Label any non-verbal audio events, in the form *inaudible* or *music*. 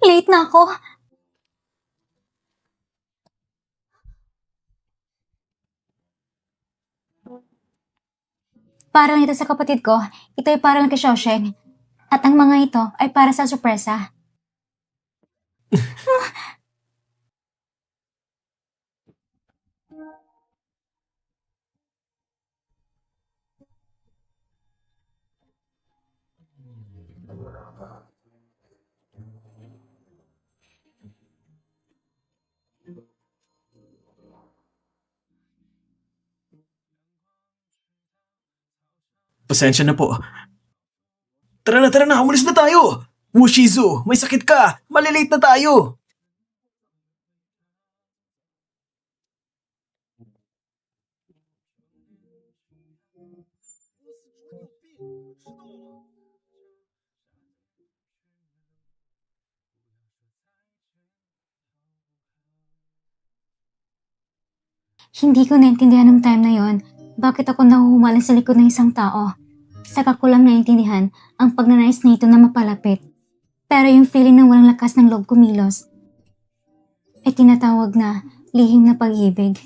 Late na ako. Para lang ito sa kapatid ko, ito ay para lang kay Shosheng. At ang mga ito ay para sa sorpresa. *laughs* Pasensya na po. Tara na, tara na, umalis na tayo! Mushizu, may sakit ka! Malilate na tayo! Hindi ko naintindihan nung time na yon bakit ako nahuhumaling sa likod ng isang tao. Saka ko lang naintindihan ang pagnanais nito na mapalapit. Pero yung feeling ng walang lakas ng loob kumilos ay tinatawag na lihim na pag-ibig.